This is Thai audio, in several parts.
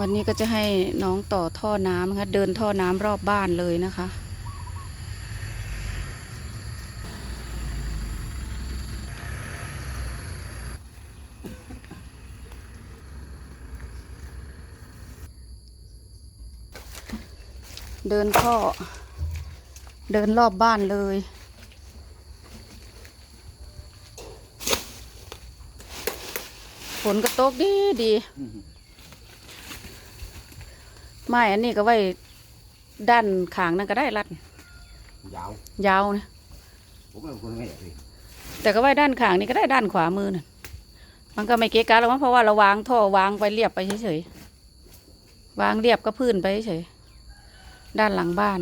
วันนี้ก็จะให้น้องต่อท่อน้ำนะคะเดินท่อน้ำรอบบ้านเลยนะคะ เดินท่อ เดินรอบบ้านเลยฝนก็ตกดีดี ไม่อันนี้ก็ไว้ด้านขางนั่นก็ได้รัด ยาวยาวนะผมเป็นคนไม่อยากเลยแต่ก็ไว้ด้านขางนี่ก็ได้ด้านขวามือน่ะมันก็ไม่เกะกะหรอกมั้งเพราะว่าเราวางท่อวางไปเรียบไปเฉยๆวางเรียบก็พื้นไปเฉยๆด้านหลังบ้าน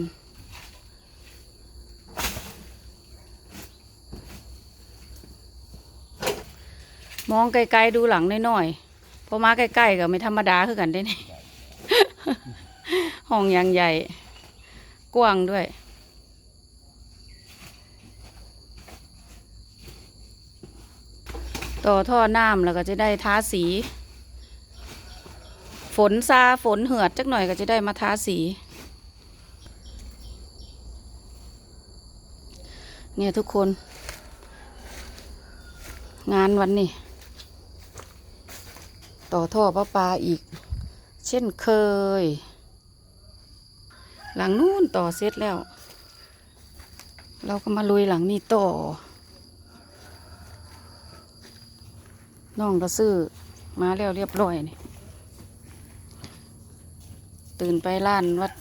มองไกลๆดูหลังน้อยๆพอมาใกล้ๆก็ไม่ธรรมดาคือกันได้นี่ ห้องอยังใหญ่ กว้างด้วย ต่อท่อน้ำแล้วก็จะได้ทาสี ฝนซาฝนเหือดจักหน่อยก็จะได้มาทาสี เนี่ยทุกคน งานวันนี้ ต่อท่อประปาอีก เช่นเคย หลังนู้นต่อเสร็จแล้ว เราก็มาลุยหลังนี้ต่อ น้องก็ซื้อมาแล้วเรียบร้อยนี่ ตื่นไปร้านวัด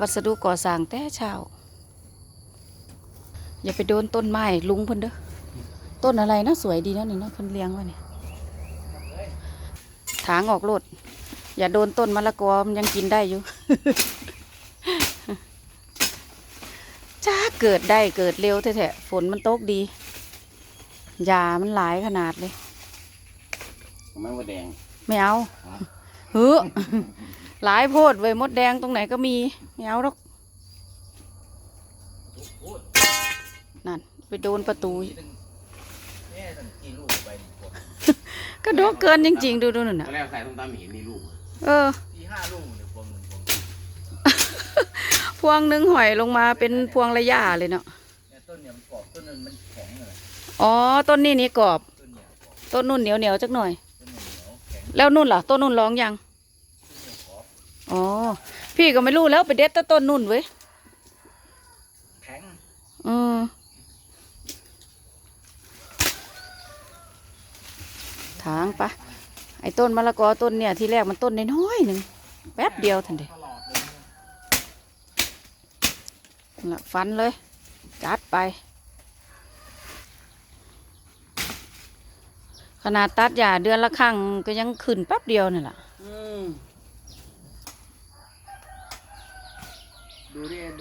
วัสดุก่อสร้างแต่เช้า อย่าไปโดนต้นไม้ลุงเพิ่นเด้อ ต้นอะไรนะสวยดีนะนี่เนาะเพิ่นเลี้ยงไว้เนี่ยถางออกโลดอย่าโดนต้นมะละกอมันยังกินได้อยู่ จ้าเกิดได้เกิดเร็วแท้ๆฝนมันตกดียามันหลายขนาดเลยมันว่าแดง ไม่เอาเฮ้อหลายโพดเว้ยมดแดงตรงไหนก็มีไม่เอาหรอกนั่น ไปโดนประตู ก็โดนเกินจริงๆ ดูดูนั่นตอน่ะนแรกใส่ส้มตำไม่เห็นมีลูกเออทีห้าลูกเนี่ยพวงหนึ่งพวงพ วงหนึ่งหอยลงมาเป็นพวงระยะเลยเนาะเนี่ยต้นเนี่ยมันกรอบต้นนั้นมันแข็งเลยอ๋อต้นนี้นี่กรอบ ต้นเนี่ยกรอบต้นนุ่นเหนียวเหนียวๆจักหน่อยต้นเนี่ยเหนียวแข็งแล้วนุ่นล่ะ ต้นนุ่นร้องยังต้นเนี่ยกรอบอ๋อพี่ก็ไม่รู้แล้วไปเด็ดแต่ต้นนุ่นเว้ยแข็งอืมถางปะไอ้ต้นมะละกอต้นเนี่ยที่แรกมันต้นน้อยๆหนึ่งแป๊บเดียวทันเดี ตลอดเลยเนี่ย ละฟันเลย จัดไป ขนาดตัดหญ้าเดือนละครั้งก็ยังขึ้นแป๊บเดียวนี่แหละดูดิ